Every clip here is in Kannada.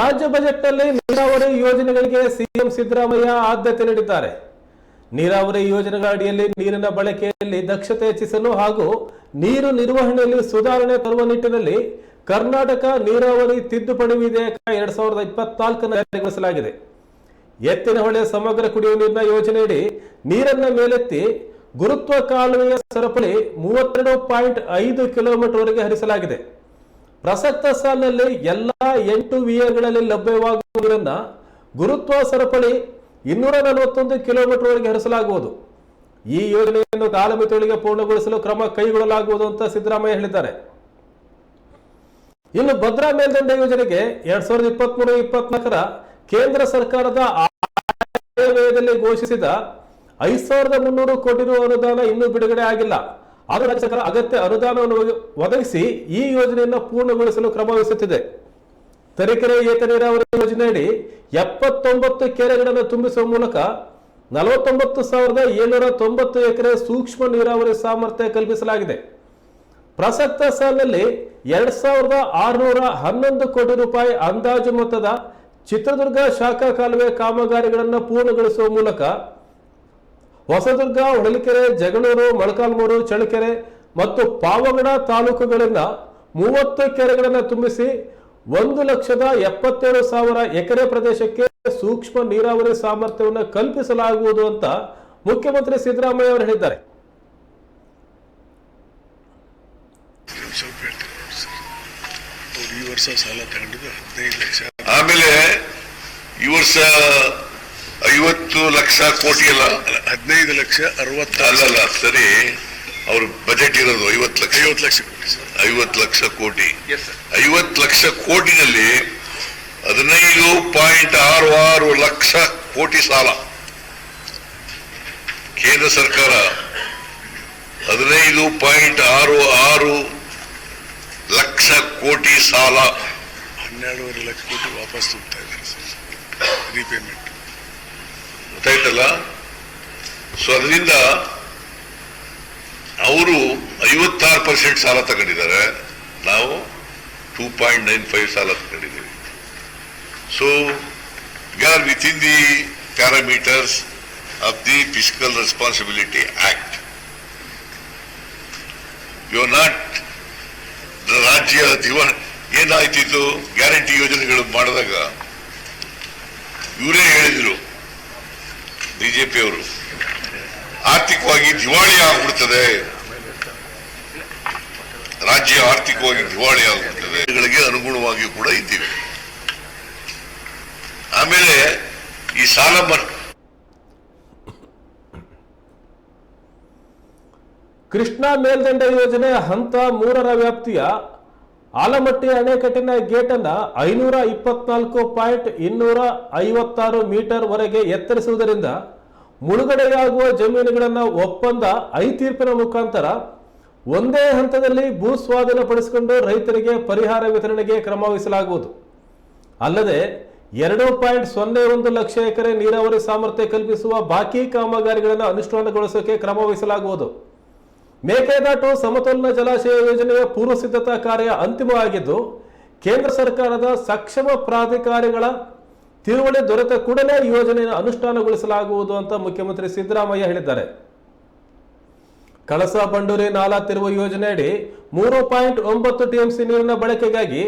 ರಾಜ್ಯ ಬಜೆಟ್ನಲ್ಲಿ ನೀರಾವರಿ ಯೋಜನೆಗಳಿಗೆ ಸಿಎಂ ಸಿದ್ದರಾಮಯ್ಯ ಆದ್ಯತೆ ನೀಡಿದ್ದಾರೆ. ನೀರಾವರಿ ಯೋಜನೆಗಳ ಅಡಿಯಲ್ಲಿ ನೀರಿನ ಬಳಕೆಯಲ್ಲಿ ದಕ್ಷತೆ ಹೆಚ್ಚಿಸಲು ಹಾಗೂ ನೀರು ನಿರ್ವಹಣೆಯಲ್ಲಿ ಸುಧಾರಣೆ ತರುವ ನಿಟ್ಟಿನಲ್ಲಿ ಕರ್ನಾಟಕ ನೀರಾವರಿ ತಿದ್ದುಪಡಿ ವಿಧೇಯಕ ಎರಡ್ ಸಾವಿರದ ಇಪ್ಪತ್ನಾಲ್ಕನ್ನು ಜಾರಿಗೊಳಿಸಲಾಗಿದೆ. ಎತ್ತಿನಹೊಳೆ ಸಮಗ್ರ ಕುಡಿಯುವ ನೀರಿನ ಯೋಜನೆಯಡಿ ನೀರನ್ನ ಮೇಲೆತ್ತಿ ಗುರುತ್ವ ಕಾಲುವೆಯ ಸರಪಳಿ ಮೂವತ್ತೆರಡು ಪಾಯಿಂಟ್ ಐದು ಕಿಲೋಮೀಟರ್ ವರೆಗೆ ಹರಿಸಲಾಗಿದೆ. ಪ್ರಸಕ್ತ ಸಾಲಿನಲ್ಲಿ ಎಲ್ಲಾ ಎಂಟು ವಿಎಗಳಲ್ಲಿ ಲಭ್ಯವಾಗುವುದರಿಂದ ಗುರುತ್ವ ಸರಪಳಿ ಇನ್ನೂರ ನಲವತ್ತೊಂದು ಕಿಲೋಮೀಟರ್ ವರೆಗೆ ಹರಿಸಲಾಗುವುದು. ಈ ಯೋಜನೆಯನ್ನು ಕಾಲಮಿತಿಯೊಳಗೆ ಪೂರ್ಣಗೊಳಿಸಲು ಕ್ರಮ ಕೈಗೊಳ್ಳಲಾಗುವುದು ಅಂತ ಸಿದ್ದರಾಮಯ್ಯ ಹೇಳಿದ್ದಾರೆ. ಇನ್ನು ಭದ್ರಾ ಮೇಲ್ದಂಡೆ ಯೋಜನೆಗೆ ಎರಡ್ ಸಾವಿರದ ಇಪ್ಪತ್ಮೂರು ಇಪ್ಪತ್ನಾಲ್ಕರ ಕೇಂದ್ರ ಸರ್ಕಾರದ ಆಯವ್ಯಯದಲ್ಲಿ ಘೋಷಿಸಿದ ಐದ್ ಸಾವಿರದ ಮುನ್ನೂರು ಕೋಟಿ ರು ಅನುದಾನ ಇನ್ನೂ ಬಿಡುಗಡೆ ಆಗಿಲ್ಲ. ಆದರೂ ರಾಜ್ಯ ಸರ್ಕಾರ ಅಗತ್ಯ ಅನುದಾನವನ್ನು ಒದಗಿ- ಒದಗಿಸಿ ಈ ಯೋಜನೆಯನ್ನು ಪೂರ್ಣಗೊಳಿಸಲು ಕ್ರಮ ವಹಿಸುತ್ತಿದೆ. ತರೀಕೆರೆ ಏತ ನೀರಾವರಿ ಯೋಜನೆಯಡಿ ಎಪ್ಪತ್ತೊಂಬತ್ತು ಕೆರೆಗಳನ್ನು ತುಂಬಿಸುವ ಮೂಲಕ ನಲವತ್ತೊಂಬತ್ತು ಸಾವಿರದ ಏಳ್ನೂರ ತೊಂಬತ್ತು ಎಕರೆ ಸೂಕ್ಷ್ಮ ನೀರಾವರಿ ಸಾಮರ್ಥ್ಯ ಕಲ್ಪಿಸಲಾಗಿದೆ. ಪ್ರಸಕ್ತ ಸಾಲಿನಲ್ಲಿ ಎರಡ್ ಸಾವಿರದ ಆರುನೂರ ಹನ್ನೊಂದು ಕೋಟಿ ರೂಪಾಯಿ ಅಂದಾಜು ಮೊತ್ತದ ಚಿತ್ರದುರ್ಗ ಶಾಖಾ ಕಾಲುವೆ ಕಾಮಗಾರಿಗಳನ್ನು ಪೂರ್ಣಗೊಳಿಸುವ ಮೂಲಕ ಹೊಸದುರ್ಗ ಹೊಳಲಿಕೆರೆ ಜಗಳೂರು, ಮೊಳಕಾಲ್ಮೂರು, ಚಳ್ಳಕೆರೆ ಮತ್ತು ಪಾವಗಡ ತಾಲೂಕುಗಳಿಂದ ಮೂವತ್ತು ಕೆರೆಗಳನ್ನು ತುಂಬಿಸಿ ಒಂದು ಲಕ್ಷದ ಎಪ್ಪತ್ತೇಳು ಸಾವಿರ ಎಕರೆ ಪ್ರದೇಶಕ್ಕೆ ಸೂಕ್ಷ್ಮ ನೀರಾವರಿ ಸಾಮರ್ಥ್ಯವನ್ನು ಕಲ್ಪಿಸಲಾಗುವುದು ಅಂತ ಮುಖ್ಯಮಂತ್ರಿ ಸಿದ್ದರಾಮಯ್ಯ ಅವರು ಹೇಳಿದ್ದಾರೆ. ಆಮೇಲೆ ಈ ವರ್ಷ ಐವತ್ತು ಲಕ್ಷ ಕೋಟಿ ಅಲ್ಲ? ಹದಿನೈದು ಲಕ್ಷ ಅಲ್ಲ ಅಲ್ಲಲ್ಲ ಸರಿ. ಅವ್ರ ಬಜೆಟ್ ಇರೋದು ಐವತ್ತು ಲಕ್ಷ. ಐವತ್ತು ಲಕ್ಷ ಸರ್. ಐವತ್ತು ಲಕ್ಷ ಕೋಟಿ. ಐವತ್ತು ಲಕ್ಷ ಕೋಟಿನಲ್ಲಿ ಹದಿನೈದು ಪಾಯಿಂಟ್ ಆರು ಆರು ಲಕ್ಷ ಕೋಟಿ ಸಾಲ. ಕೇಂದ್ರ ಸರ್ಕಾರ ಹದಿನೈದು ಪಾಯಿಂಟ್ ಆರು ಆರು ಲಕ್ಷ ಕೋಟಿ ಸಾಲ. ಹನ್ನೆರಡೂವರೆ ಲಕ್ಷ ಕೋಟಿ ವಾಪಸ್ ತುಂಬ್ತಾ ಇದ್ದಾರೆ ಸರ್. ಗೊತ್ತಾಯ್ತಲ್ಲ? ಸೊ ಅದರಿಂದ ಅವರು ಐವತ್ತಾರು ಪರ್ಸೆಂಟ್ ಸಾಲ ತಗೊಂಡಿದ್ದಾರೆ. ನಾವು ಟೂ ಪಾಯಿಂಟ್ ನೈನ್ ಫೈವ್ ಸಾಲ ತಗೊಂಡಿದ್ದೀವಿ. So are with in the parameters of the fiscal responsibility act? You are not ರಾಜ್ಯ ದಿವ ಏನಾಯ್ತಿತ್ತು? ಗ್ಯಾರಂಟಿ ಯೋಜನೆಗಳು ಮಾಡಿದಾಗ, ಇವರೇ ಹೇಳಿದ್ರು ಬಿಜೆಪಿ ಅವರು ಆರ್ಥಿಕವಾಗಿ ದಿವಾಳಿ ಆಗ್ಬಿಡ್ತದೆ. ರಾಜ್ಯ ಆರ್ಥಿಕವಾಗಿ ದಿವಾಳಿ ಆಗ್ಬಿಡ್ತದೆ. ಗಳಿಗೆ ಅನುಗುಣವಾಗಿ ಕೂಡ ಇದ್ದೀವಿ. ಆಮೇಲೆ ಈ ಸಾಲ ಕೃಷ್ಣಾ ಮೇಲ್ದಂಡೆ ಯೋಜನೆ ಹಂತ ಮೂರರ ವ್ಯಾಪ್ತಿಯ ಆಲಮಟ್ಟಿ ಅಣೆಕಟ್ಟಿನ ಗೇಟ್ ಅನ್ನ ಐನೂರ ಇಪ್ಪತ್ನಾಲ್ಕು ಪಾಯಿಂಟ್ ಇನ್ನೂರ ಐವತ್ತಾರು ಮೀಟರ್ ವರೆಗೆ ಎತ್ತರಿಸುವುದರಿಂದ ಮುಳುಗಡೆಯಾಗುವ ಜಮೀನುಗಳನ್ನು ಒಪ್ಪಂದ ಐ ತೀರ್ಪಿನ ಮುಖಾಂತರ ಒಂದೇ ಹಂತದಲ್ಲಿ ಭೂ ಸ್ವಾಧೀನಪಡಿಸಿಕೊಂಡು ರೈತರಿಗೆ ಪರಿಹಾರ ವಿತರಣೆಗೆ ಕ್ರಮ ವಹಿಸಲಾಗುವುದು. ಅಲ್ಲದೆ ಎರಡು ಪಾಯಿಂಟ್ ಸೊನ್ನೆ ಒಂದು ಲಕ್ಷ ಎಕರೆ ನೀರಾವರಿ ಸಾಮರ್ಥ್ಯ ಕಲ್ಪಿಸುವ ಬಾಕಿ ಕಾಮಗಾರಿಗಳನ್ನು ಅನುಷ್ಠಾನಗೊಳಿಸೋಕೆ ಕ್ರಮ ವಹಿಸಲಾಗುವುದು. ಮೇಕೆದಾಟು ಸಮತೋಲನ ಜಲಾಶಯ ಯೋಜನೆಯ ಪೂರ್ವ ಸಿದ್ಧತಾ ಕಾರ್ಯ ಅಂತಿಮವಾಗಿದ್ದು, ಕೇಂದ್ರ ಸರ್ಕಾರದ ಸಕ್ಷಮ ಪ್ರಾಧಿಕಾರಿಗಳ ತಿಳುವಳಿ ದೊರೆತ ಕೂಡಲೇ ಯೋಜನೆಯನ್ನು ಅನುಷ್ಠಾನಗೊಳಿಸಲಾಗುವುದು ಅಂತ ಮುಖ್ಯಮಂತ್ರಿ ಸಿದ್ದರಾಮಯ್ಯ ಹೇಳಿದ್ದಾರೆ. ಕಳಸಾ ಬಂಡೂರಿ ನಾಲಾ ತಿರುವ ಯೋಜನೆಯಡಿ ಮೂರು ಪಾಯಿಂಟ್ ಒಂಬತ್ತು ಟಿಎಂಸಿ ನೀರಿನ ಬಳಕೆಗಾಗಿ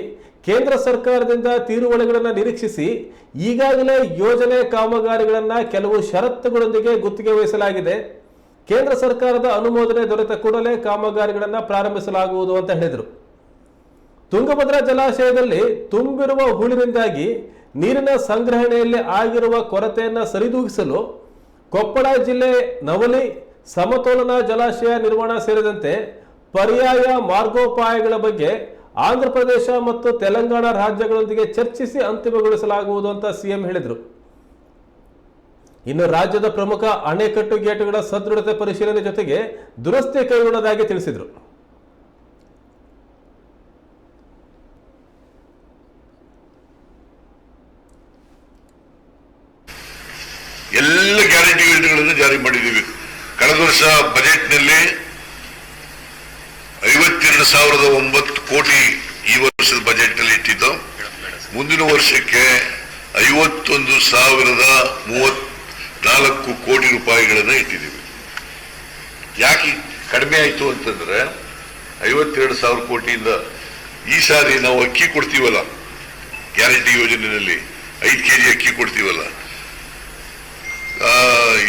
ಕೇಂದ್ರ ಸರ್ಕಾರದಿಂದ ತೀರುವಳಿಗಳನ್ನು ನಿರೀಕ್ಷಿಸಿ ಈಗಾಗಲೇ ಯೋಜನೆ ಕಾಮಗಾರಿಗಳನ್ನು ಕೆಲವು ಷರತ್ತುಗಳೊಂದಿಗೆ ಗುತ್ತಿಗೆ ವಹಿಸಲಾಗಿದೆ. ಕೇಂದ್ರ ಸರ್ಕಾರದ ಅನುಮೋದನೆ ದೊರೆತ ಕೂಡಲೇ ಕಾಮಗಾರಿಗಳನ್ನು ಪ್ರಾರಂಭಿಸಲಾಗುವುದು ಅಂತ ಹೇಳಿದರು. ತುಂಗಭದ್ರಾ ಜಲಾಶಯದಲ್ಲಿ ತುಂಬಿರುವ ಹುಳಿನಿಂದಾಗಿ ನೀರಿನ ಸಂಗ್ರಹಣೆಯಲ್ಲಿ ಆಗಿರುವ ಕೊರತೆಯನ್ನು ಸರಿದೂಗಿಸಲು ಕೊಪ್ಪಳ ಜಿಲ್ಲೆ ನವಲಿ ಸಮತೋಲನ ಜಲಾಶಯ ನಿರ್ವಹಣಾ ಸೇರಿದಂತೆ ಪರ್ಯಾಯ ಮಾರ್ಗೋಪಾಯಗಳ ಬಗ್ಗೆ ಆಂಧ್ರಪ್ರದೇಶ ಮತ್ತು ತೆಲಂಗಾಣ ರಾಜ್ಯಗಳೊಂದಿಗೆ ಚರ್ಚಿಸಿ ಅಂತಿಮಗೊಳಿಸಲಾಗುವುದು ಅಂತ ಸಿಎಂ ಹೇಳಿದರು. ಇನ್ನು ರಾಜ್ಯದ ಪ್ರಮುಖ ಅಣೆಕಟ್ಟು ಗೇಟುಗಳ ಸದೃಢತೆ ಪರಿಶೀಲನೆ ಜೊತೆಗೆ ದುರಸ್ತಿ ಕೈಗೊಳ್ಳೋದಾಗಿ ತಿಳಿಸಿದರು. ಎಲ್ಲ ಗ್ಯಾರಂಟಿ ಯೋಜನೆಗಳನ್ನು ಜಾರಿ ಮಾಡಿದ್ದೀವಿ. ಕಳೆದ ವರ್ಷ ಬಜೆಟ್ನಲ್ಲಿ ಐವತ್ತೆರಡು ಸಾವಿರದ ಒಂಬತ್ತು ಕೋಟಿ ಈ ವರ್ಷದ ಬಜೆಟ್ನಲ್ಲಿ ಇಟ್ಟಿದ್ದು. ಮುಂದಿನ ವರ್ಷಕ್ಕೆ ಐವತ್ತೊಂದು ಸಾವಿರದ ಮೂವತ್ ನಾಲ್ಕು ಕೋಟಿ ರೂಪಾಯಿಗಳನ್ನ ಇಟ್ಟಿದ್ದೀವಿ. ಯಾಕೆ ಕಡಿಮೆ ಆಯ್ತು ಅಂತಂದ್ರೆ ಐವತ್ತೆರಡು ಸಾವಿರ ಕೋಟಿಯಿಂದ ಈ ಸಾರಿ ನಾವು ಅಕ್ಕಿ ಕೊಡ್ತೀವಲ್ಲ ಗ್ಯಾರಂಟಿ ಯೋಜನೆಯಲ್ಲಿ ಐದು ಕೆಜಿ ಅಕ್ಕಿ ಕೊಡ್ತೀವಲ್ಲ.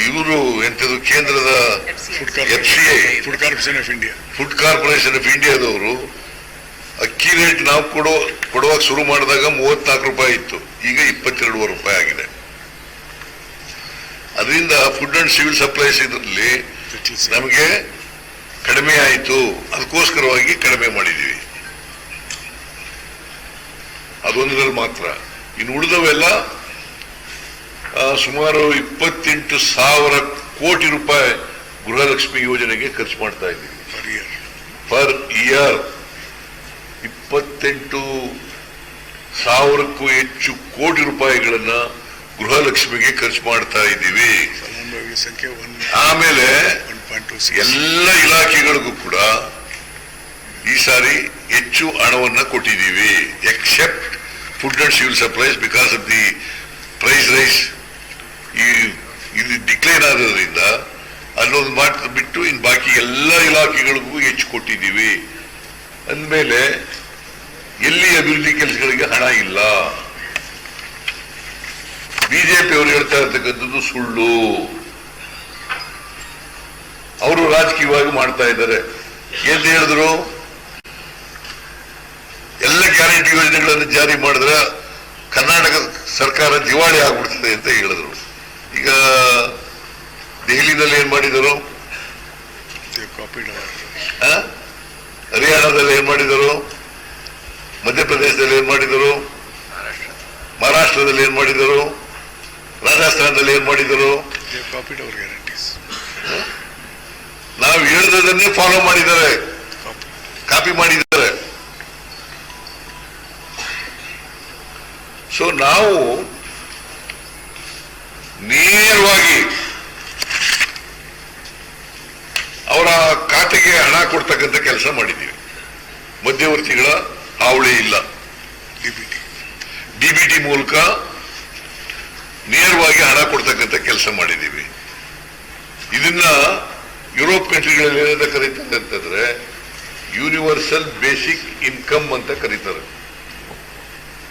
ಇವರು ಎಂತದು ಕೇಂದ್ರದ F C I food corporation of India food corporation of ಇಂಡಿಯಾದವರು ಅಕ್ಕಿ ರೇಟ್ ನಾವು ಕೊಡೋ ಕೊಡುವಾಗ ಶುರು ಮಾಡಿದಾಗ ಮೂವತ್ನಾಲ್ಕು ರೂಪಾಯಿ ಇತ್ತು. ಈಗ ಇಪ್ಪತ್ತೆರಡೂವರೆ ರೂಪಾಯಿ ಆಗಿದೆ. ಅದರಿಂದ ಫುಡ್ ಅಂಡ್ ಸಿವಿಲ್ ಸಪ್ಲೈಸ್ ಇದರಲ್ಲಿ ನಮಗೆ ಕಡಿಮೆ ಆಯಿತು. ಅದಕ್ಕೋಸ್ಕರವಾಗಿ ಕಡಿಮೆ ಮಾಡಿದ್ದೀವಿ ಅದೊಂದರಲ್ಲಿ ಮಾತ್ರ. ಇನ್ನು ಉಳಿದವೆಲ್ಲ ಸುಮಾರು ಇಪ್ಪತ್ತೆಂಟು ಸಾವಿರ ಕೋಟಿ ರೂಪಾಯಿ ಗೃಹಲಕ್ಷ್ಮಿ ಯೋಜನೆಗೆ ಖರ್ಚು ಮಾಡ್ತಾ ಇದ್ದೀವಿ. ಪರ್ ಇಯರ್ ಪರ್ ಇಯರ್ ಇಪ್ಪತ್ತೆಂಟು ಸಾವಿರಕ್ಕೂ ಹೆಚ್ಚು ಕೋಟಿ ರೂಪಾಯಿಗಳನ್ನ ಗೃಹಲಕ್ಷ್ಮಿಗೆ ಖರ್ಚು ಮಾಡ್ತಾ ಇದ್ದೀವಿ. ಸಂಖ್ಯೆ ಆಮೇಲೆ ಎಲ್ಲ ಇಲಾಖೆಗಳಿಗೂ ಕೂಡ ಈ ಸಾರಿ ಹೆಚ್ಚು ಹಣವನ್ನ ಕೊಟ್ಟಿದ್ದೀವಿ. Except food and civil supplies because of the price rise ಈ ಇದು ಡಿಕ್ಲೈನ್ ಆಗೋದ್ರಿಂದ ಅಲ್ಲೊಂದು ಮಾತು ಬಿಟ್ಟು ಇನ್ನು ಬಾಕಿ ಎಲ್ಲ ಇಲಾಖೆಗಳಿಗೂ ಹೆಚ್ಚು ಕೊಟ್ಟಿದ್ದೀವಿ. ಅಂದಮೇಲೆ ಎಲ್ಲಿ ಅಭಿವೃದ್ಧಿ ಕೆಲಸಗಳಿಗೆ ಹಣ ಇಲ್ಲ. ಬಿಜೆಪಿ ಅವರು ಹೇಳ್ತಾ ಇರ್ತಕ್ಕಂಥದ್ದು ಸುಳ್ಳು. ಅವರು ರಾಜಕೀಯವಾಗಿ ಮಾಡ್ತಾ ಇದ್ದಾರೆ. ಏನ್ ಹೇಳಿದ್ರು? ಎಲ್ಲ ಗ್ಯಾರಂಟಿ ಯೋಜನೆಗಳನ್ನು ಜಾರಿ ಮಾಡಿದ್ರೆ ಕರ್ನಾಟಕ ಸರ್ಕಾರ ದಿವಾಳಿ ಆಗ್ಬಿಡ್ತದೆ ಅಂತ ಹೇಳಿದ್ರು. ಈಗ ದೆಹಲಿನಲ್ಲಿ ಏನ್ ಮಾಡಿದರು? ಹರಿಯಾಣದಲ್ಲಿ ಏನ್ ಮಾಡಿದರು? ಮಧ್ಯಪ್ರದೇಶದಲ್ಲಿ ಏನ್ ಮಾಡಿದರು? ಮಹಾರಾಷ್ಟ್ರದಲ್ಲಿ ಏನ್ ಮಾಡಿದರು? ರಾಜಸ್ಥಾನದಲ್ಲಿ ಏನ್ ಮಾಡಿದರು? ನಾವು ಹೇಳಿದ್ರದನ್ನೇ ಫಾಲೋ ಮಾಡಿದ್ದಾರೆ. ಕಾಪಿ ಮಾಡಿದ್ದಾರೆ. ಸೊ ನಾವು ನೇರವಾಗಿ ಅವರ ಖಾತೆಗೆ ಹಣ ಕೊಡ್ತಕ್ಕಂಥ ಕೆಲಸ ಮಾಡಿದ್ದೀವಿ. ಮಧ್ಯವರ್ತಿಗಳ ಹಾವಳಿ ಇಲ್ಲ. ಡಿಬಿಟಿ ಡಿಬಿಟಿ ಮೂಲಕ ನೇರವಾಗಿ ಹಣ ಕೊಡ್ತಕ್ಕಂಥ ಕೆಲಸ ಮಾಡಿದ್ದೀವಿ. ಇದನ್ನ ಯುರೋಪ್ ಕಂಟ್ರಿಗಳಲ್ಲಿ ಏನಂತ ಕರೀತಾರೆ ಅಂತಂದ್ರೆ ಯೂನಿವರ್ಸಲ್ ಬೇಸಿಕ್ ಇನ್ಕಮ್ ಅಂತ ಕರೀತಾರೆ.